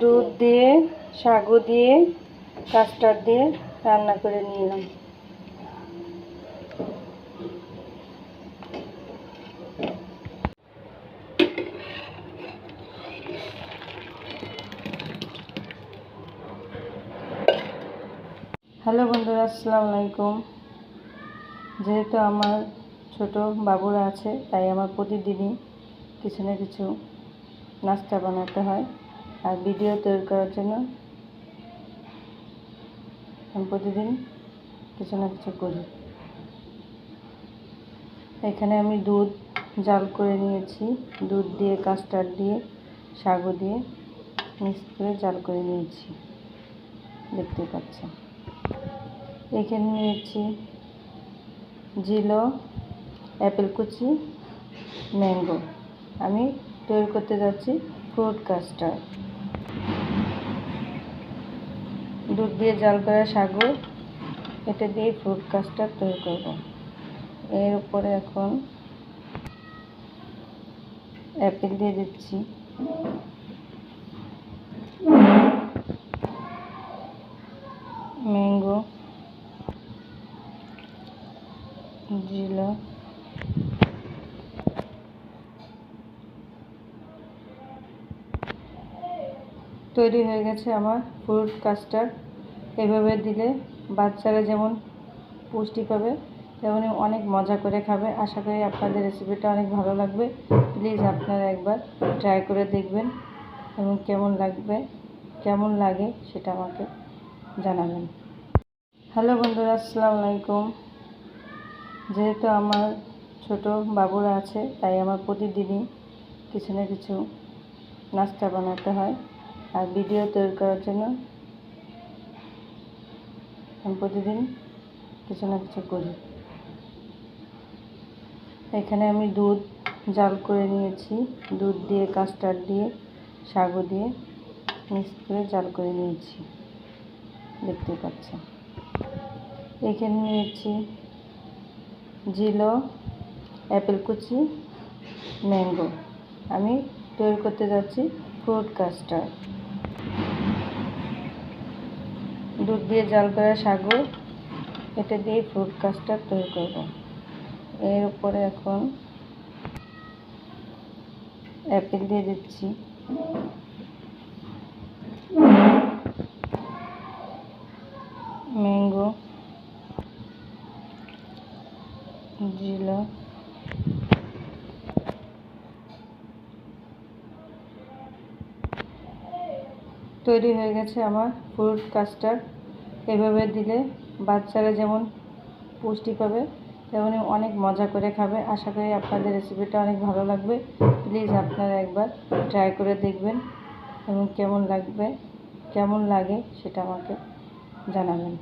দুধ দিয়ে সাগু দিয়ে কাস্টার্ড দিয়ে রান্না করে নিলাম। হ্যালো বন্ধুরা, আসসালামু আলাইকুম। যেহেতু আমার ছোট বাবুরা আছে, তাই আমার প্রতিদিনই কিছু না কিছু নাস্তা বানাতে হয়। আর ভিডিও তৈরি করার জন্য আমি প্রতিদিন কিছু না কিছু করি। এখানে আমি দুধ জাল করে নিয়েছি। দুধ দিয়ে কাস্টার্ড দিয়ে, সাগু দিয়ে মিক্স করে জাল করে নিয়েছি। দেখতে পাচ্ছেন। এখানে নিয়েছি জিলো অ্যাপেল কুচি ম্যাঙ্গো আমি তৈরি করতে যাচ্ছি ফ্রুট কাস্টার্ড দুধ দিয়ে জাল করা সাগর এটা দিয়ে ফ্রুট কাস্টার্ড তৈরি করব। এর উপরে এখন অ্যাপেল দিয়ে দিচ্ছি। ম্যাঙ্গো জিলা তৈরি হয়ে গেছে আমার ফ্রুট কাস্টার্ড এভাবে দিলে বাচ্চারা যেমন পুষ্টি পাবে তেমনই অনেক মজা করে খাবে। আশা করি আপনাদের রেসিপিটা অনেক ভালো লাগবে। প্লিজ আপনারা একবার ট্রাই করে দেখবেন এবং কেমন লাগবে, কেমন লাগে সেটা আমাকে জানাবেন। হ্যালো বন্ধুরা, আসসালামু আলাইকুম। যেহেতু আমার ছোট বাবুরা আছে, তাই আমার প্রতিদিনই কিছু না কিছু নাস্তা বানাতে হয়। আর ভিডিও তৈরি করার জন্য আমি প্রতিদিন কিছু না কিছু করি। এখানে আমি দুধ জাল করে নিয়েছি। দুধ দিয়ে কাস্টার্ড দিয়ে, সাগু দিয়ে মিক্স করে জাল করে নিয়েছি। দেখতে পাচ্ছেন। এখানে নিয়েছি জিলো অ্যাপেল কুচি ম্যাঙ্গো আমি তৈরি করতে যাচ্ছি ফ্রুট কাস্টার্ড দুধ দিয়ে জাল করা সাগর এটা দিয়ে ফ্রুট কাস্টার্ড তৈরি করব। এর উপরে এখন অ্যাপেল দিয়ে দিচ্ছি। ম্যাঙ্গো জিলা তৈরি হয়ে গেছে আমার ফ্রুট কাস্টার এভাবে দিলে বাচ্চারা যেমন পুষ্টি পাবে, তেমনি অনেক মজা করে খাবে। আশা করি আপনাদের রেসিপিটা অনেক ভালো লাগবে। প্লিজ আপনারা একবার ট্রাই করে দেখবেন এবং কেমন লাগবে, কেমন লাগে সেটা আমাকে জানাবেন।